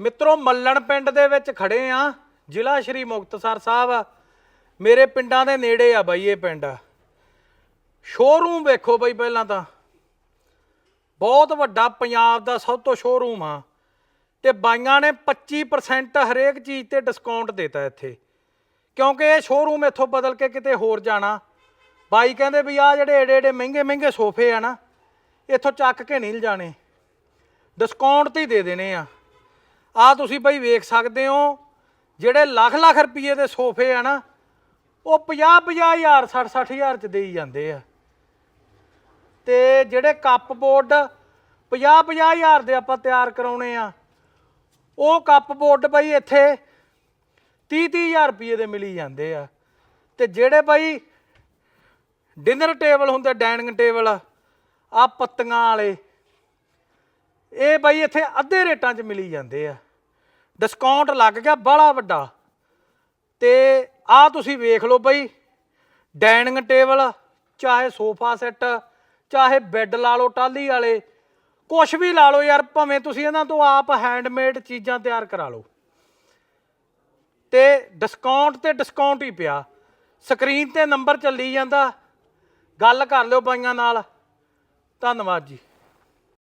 ਮਿੱਤਰੋ, ਮੱਲਣ ਪਿੰਡ ਦੇ ਵਿੱਚ ਖੜੇ ਆ। ਜ਼ਿਲ੍ਹਾ ਸ਼੍ਰੀ ਮੁਕਤਸਰ ਸਾਹਿਬ। ਮੇਰੇ ਪਿੰਡਾਂ ਦੇ ਨੇੜੇ ਆ ਬਾਈ ਇਹ ਪਿੰਡ। ਸ਼ੋਰੂਮ ਵੇਖੋ ਬਾਈ ਪਹਿਲਾਂ ਤਾਂ। ਬਹੁਤ ਵੱਡਾ ਪੰਜਾਬ ਦਾ ਸਭ ਤੋਂ ਸ਼ੋਰੂਮ ਆ। ਤੇ ਬਾਈਆਂ ਨੇ 25% ਹਰੇਕ ਚੀਜ਼ ਤੇ ਡਿਸਕਾਊਂਟ ਦਿੱਤਾ ਇੱਥੇ। ਕਿਉਂਕਿ ਇਹ ਸ਼ੋਰੂਮ ਇੱਥੋਂ ਬਦਲ ਕੇ ਕਿਤੇ ਹੋਰ ਜਾਣਾ। ਬਾਈ ਕਹਿੰਦੇ ਵੀ ਆ ਜਿਹੜੇ ਏਡੇ ਏਡੇ ਮਹਿੰਗੇ ਮਹਿੰਗੇ ਸੋਫੇ ਆ ਨਾ, ਇੱਥੋਂ ਚੱਕ ਕੇ ਨਹੀਂ ਜਾਣੇ ਡਿਸਕਾਊਂਟ ਤੇ ਹੀ ਦੇ ਦੇਣੇ ਆ। ਆ ਤੁਸੀਂ ਬਈ ਵੇਖ ਸਕਦੇ ਹੋ, ਜਿਹੜੇ ਲੱਖ ਲੱਖ ਰੁਪਏ ਦੇ ਸੋਫੇ ਆ ਨਾ, ਉਹ 50 50 ਹਜ਼ਾਰ 60 60 ਹਜ਼ਾਰ ਚ ਦੇਈ ਜਾਂਦੇ ਆ। ਤੇ ਜਿਹੜੇ ਕੱਪ ਬੋਰਡ 50 50 ਹਜ਼ਾਰ ਦੇ ਆਪਾਂ ਤਿਆਰ ਕਰਾਉਣੇ ਆ, ਉਹ ਕੱਪ ਬੋਰਡ ਬਈ ਇੱਥੇ 30 30 ਹਜ਼ਾਰ ਰੁਪਏ ਦੇ ਮਿਲੀ ਜਾਂਦੇ ਆ। ਤੇ ਜਿਹੜੇ ਬਈ ਡਿਨਰ ਟੇਬਲ ਹੁੰਦੇ ਡਾਈਨਿੰਗ ਟੇਬਲ ਆ ਪੱਤੀਆਂ ਵਾਲੇ ਇਹ ਬਾਈ ਇੱਥੇ ਅੱਧੇ ਰੇਟਾਂ 'ਚ ਮਿਲੀ ਜਾਂਦੇ ਆ। ਡਿਸਕਾਊਂਟ ਲੱਗ ਗਿਆ ਬੜਾ ਵੱਡਾ। ਤੇ ਆ ਤੁਸੀਂ ਵੇਖ ਲਓ ਬਾਈ ਡਾਈਨਿੰਗ ਟੇਬਲ ਚਾਹੇ ਸੋਫਾ ਸੈੱਟ ਚਾਹੇ ਬੈੱਡ ਲਾ ਲਓ ਟਾਲੀ ਵਾਲੇ, ਕੁਛ ਵੀ ਲਾ ਲਓ ਯਾਰ, ਭਾਵੇਂ ਤੁਸੀਂ ਇਹਨਾਂ ਤੋਂ ਆਪ ਹੈਂਡਮੇਡ ਚੀਜ਼ਾਂ ਤਿਆਰ ਕਰਾ ਲਓ। ਤੇ ਡਿਸਕਾਊਂਟ ਤੇ ਡਿਸਕਾਊਂਟ ਹੀ ਪਿਆ। ਸਕਰੀਨ ਤੇ ਨੰਬਰ ਚੱਲੀ ਜਾਂਦਾ। ਗੱਲ ਕਰ ਲਿਓ ਬਾਈਆਂ ਨਾਲ। ਧੰਨਵਾਦ ਜੀ।